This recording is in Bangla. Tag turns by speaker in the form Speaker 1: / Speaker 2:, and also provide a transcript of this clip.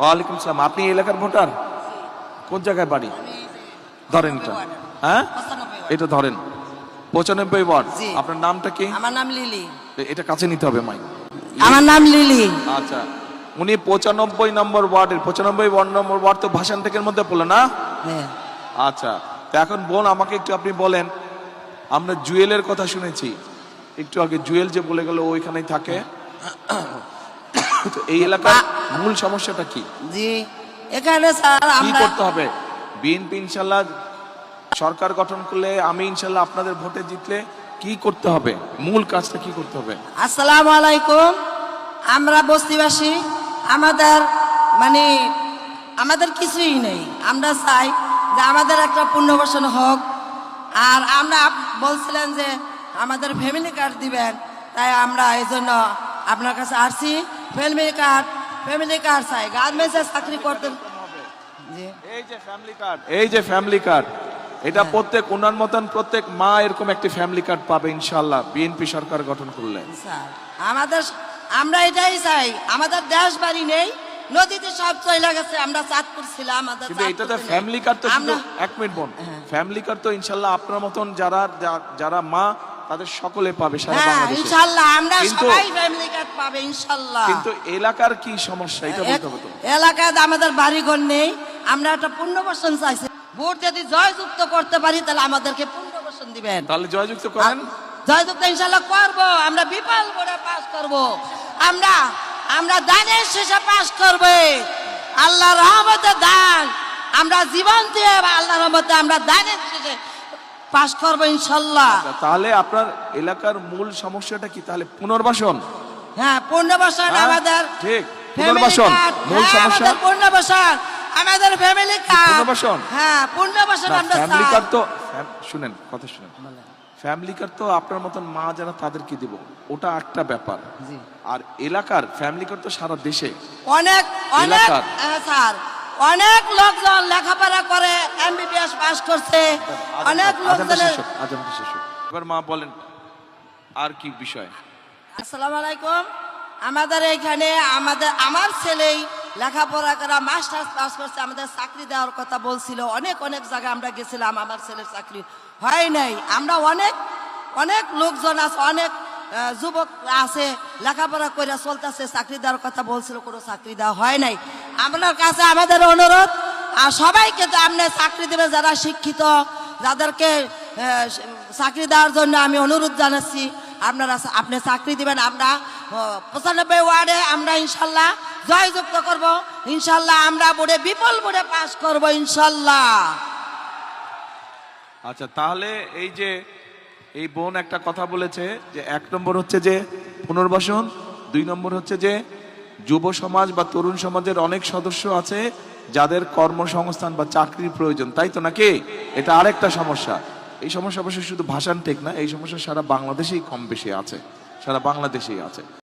Speaker 1: ওয়ালাইকুম সালাম। আপনি এলাকার ভোটার? কোন জায়গায় বাড়ি? ধরেন এটা। হ্যাঁ? এটা ধরেন। পঁচানব্বই ওয়ার্ড। আপনার নামটা কি?
Speaker 2: আমার নাম লিলি।
Speaker 1: এটা কাছে নিতে হবে মাই
Speaker 2: আমার নাম লিলি।
Speaker 1: আচ্ছা। উনি পঁচানব্বই নম্বর ওয়ার্ডের। পঁচানব্বই ওয়ার্ড নম্বর ওয়ার্ড তো ভাষান থেকে মধ্যে পড়ল না?
Speaker 2: হ্যাঁ।
Speaker 1: আচ্ছা। তো এখন বোন আমাকে একটু আপনি বলেন। আমরা জুয়েলের কথা শুনেছি। একটু আগে জুয়েল যে বলে গেল ওইখানেই থাকে। তো এই এলাকার মূল সমস্যাটা কি?
Speaker 2: জি এখানে স্যার
Speaker 1: কি করতে হবে? বিএনপি ইনশাল্লাহ সরকার গঠন করলে আমি ইনশাল্লাহ আপনাদের ভোটে জিতলে কি করতে হবে? মূল কাজটা কি করতে হবে?
Speaker 2: আসসালামু আলাইকুম। আমরা বস্তিবাসী আমাদের মানে আমাদের কিছুই নেই। আমরা চাই যে আমাদের একটা পুনর্বাসন হোক। আর আমরা বলছিলেন যে আমাদের ফ্যামিলি কার্ড দিবেন তাই আমরা এই জন্য আপনার কাছে আসছি। ফ্যামিলি কার্ড ফ্যামিলি কার্ড চাই। গার্মেন্টসে চাকরি করতে
Speaker 1: এই যে ফ্যামিলি কার্ড এই যে ফ্যামিলি কার্ড এটা প্রত্যেক ওনার মতন প্রত্যেক মা এরকম একটি ফ্যামিলি কার্ড পাবে ইনশাল্লাহ বিএনপি সরকার গঠন করলে।
Speaker 2: আমাদের আমরা এটাই চাই। আমাদের দেশ বাড়ি নেই নদীতে সব চলে গেছে। আমরা চাঁদপুর ছিলাম আমাদের
Speaker 1: কিন্তু এটাতে
Speaker 2: চাঁদপুরতে
Speaker 1: ফ্যামিলি কার্ড তো এক মিনিট বোন।
Speaker 2: হ্যাঁ।
Speaker 1: ফ্যামিলি কার্ড তো ইনশাল্লাহ আপনার মতন যারা যারা মা তাদের সকলে পাবে সারা
Speaker 2: হ্যাঁ
Speaker 1: বাংলাদেশে।
Speaker 2: আমরা
Speaker 1: কিন্তু-
Speaker 2: সবাই ফ্যামিলি কার্ড পাবে
Speaker 1: কিন্তু এলাকার কি সমস্যা এটা বলতে হবে
Speaker 2: এলাকায় আমাদের বাড়িঘর নেই আমরা একটা পূর্ণ পুনর্বাসন চাইছি। ভোট যদি জয়যুক্ত করতে পারি তাহলে আমাদেরকে পূর্ণ পুনর্বাসন দিবেন।
Speaker 1: তাহলে জয়যুক্ত করেন।
Speaker 2: জয়যুক্ত ইনশাল্লাহ করব আমরা বিপাল করে পাস করব। আমরা আমরা দানের শেষে পাস করব। আল্লাহ রহমতে দান আমরা জীবন দিয়ে আল্লাহ রহমতে আমরা দানের শেষে পাস করব ইনশাল্লাহ।
Speaker 1: তাহলে আপনার এলাকার মূল সমস্যাটা কি? তাহলে পুনর্বাসন।
Speaker 2: হ্যাঁ পুনর্বাসন
Speaker 1: হ্যাঁ?
Speaker 2: আমাদের
Speaker 1: ঠিক পুনর্বাসন মূল
Speaker 2: হ্যাঁ,
Speaker 1: সমস্যা।
Speaker 2: পুনর্বাসন আমাদের ফ্যামিলি কার্ড
Speaker 1: পুনর্বাসন?
Speaker 2: হ্যাঁ পুনর্বাসন আমরা
Speaker 1: ফ্যামিলি কার্ড তো শুনেন কথা শুনেন। ফ্যামিলি কার্ড তো আপনার মতন মা যারা তাদেরকে দিব? ওটা একটা ব্যাপার। আর এলাকার ফ্যামিলি কার্ড তো সারা দেশে।
Speaker 2: অনেক অনেক হ্যাঁ, স্যার। অনেক লোকজন লেখাপড়া করে এমবিবিএস পাস করছে। অনেক লোকজনের
Speaker 1: হোক, আজানটা শেষ হোক। এবার মা বলেন আর কি বিষয়?
Speaker 2: আসসালামু আলাইকুম। আমাদের এখানে আমাদের আমার ছেলেই লেখাপড়া করা মাস্টার্স পাস করছে আমাদের চাকরি দেওয়ার কথা বলছিল। অনেক অনেক জায়গায় আমরা গেছিলাম আমার ছেলের চাকরি হয় নাই। আমরা অনেক অনেক লোকজন আছে অনেক যুবক আছে লেখাপড়া করে চলতেছে চাকরি দেওয়ার কথা বলছিল কোনো চাকরি দেওয়া হয় নাই। আপনার কাছে আমাদের অনুরোধ, আর সবাইকে তো আপনি চাকরি দেবে যারা শিক্ষিত, যাদেরকে চাকরি দেওয়ার জন্য আমি অনুরোধ জানাচ্ছি, আপনারা আপনি চাকরি দিবেন, আমরা পঁচানব্বই ওয়ার্ডে আমরা ইনশাল্লাহ জয়যুক্ত করব, ইনশাল্লাহ আমরা বোর্ডে, বিপুল বোর্ডে পাস করব, ইনশাল্লাহ।
Speaker 1: আচ্ছা তাহলে এই যে, এই বোন একটা কথা বলেছে, যে এক নম্বর হচ্ছে যে পুনর্বাসন, দুই নম্বর হচ্ছে যে যুব সমাজ বা তরুণ সমাজের অনেক সদস্য আছে যাদের কর্মসংস্থান বা চাকরির প্রয়োজন, তাই তো নাকি? এটা আরেকটা সমস্যা। এই সমস্যা অবশ্যই শুধু ভাষান ঠিক না, এই সমস্যা সারা বাংলাদেশেই কম বেশি আছে, সারা বাংলাদেশেই আছে।